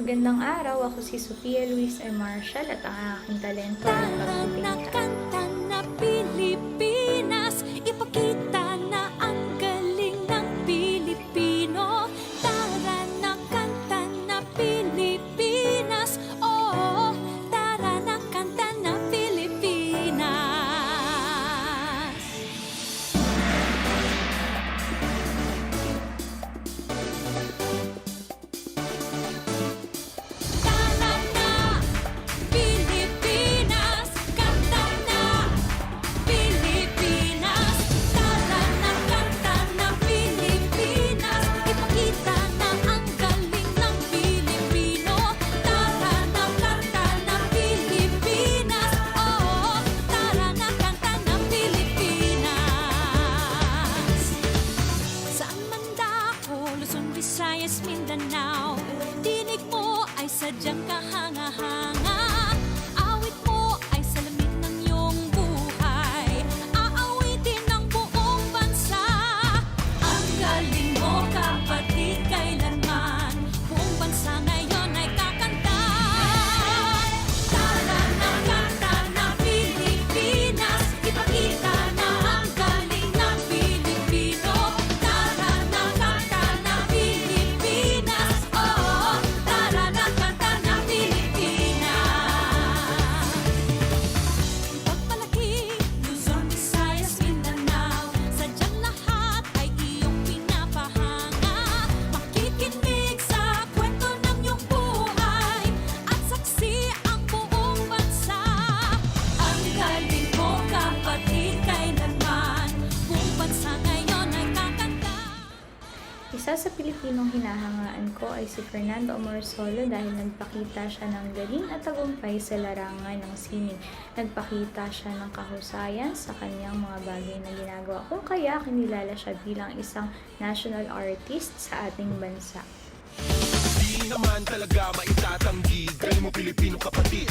Magandang araw, ako si Sofia Luis M. Marshall at ang aking talento ay pagpipinta. kanta na Pilipinas Visayas, Mindanao. Tinig mo ay sadyang kahanga-hanga Isa sa Pilipinong hinahangaan ko ay si Fernando Amorsolo dahil nagpakita siya ng galing at tagumpay sa larangan ng sining. Nagpakita siya ng kahusayan sa kanyang mga bagay na ginagawa kung kaya kinilala siya bilang isang national artist sa ating bansa. Di naman talaga maitatanggi Galing mo Pilipino kapatid